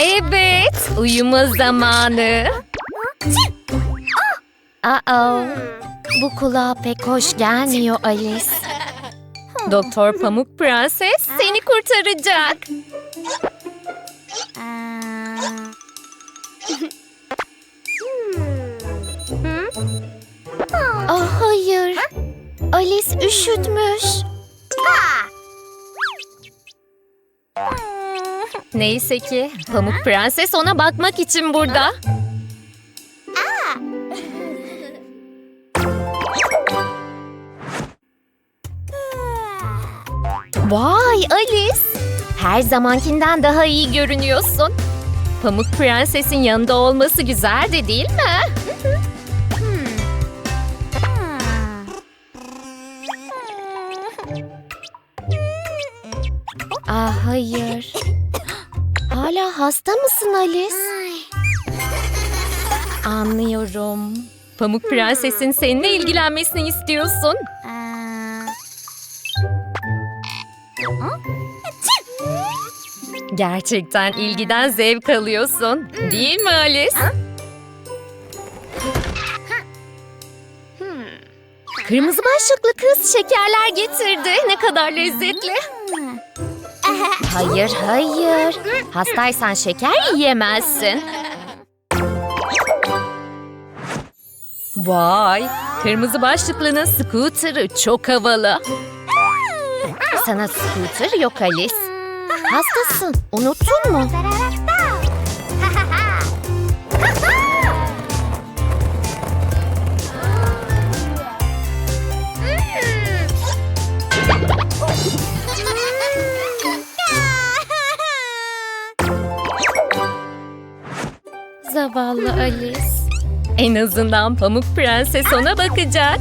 Evet, uyuma zamanı. Aa, bu kulağa pek hoş gelmiyor Alice. Doktor Pamuk Prenses seni kurtaracak. Ah hayır. Alice üşütmüş. Neyse ki Pamuk Prenses ona bakmak için burada. Vay Alice! Her zamankinden daha iyi görünüyorsun. Pamuk Prenses'in yanında olması güzeldi değil mi? Ah hayır. Hala hasta mısın Alice? Anlıyorum. Pamuk Prenses'in seninle ilgilenmesini istiyorsun. Gerçekten ilgiden zevk alıyorsun. Değil mi Alice? Kırmızı başlıklı kız şekerler getirdi. Ne kadar lezzetli. Hayır hayır. Hastaysan şeker yiyemezsin. Vay, kırmızı başlıklının scooter'ı çok havalı. Sana scooter yok Alice. Hastasın. Unuttun mu? Zavallı Alice. En azından Pamuk Prenses ona bakacak.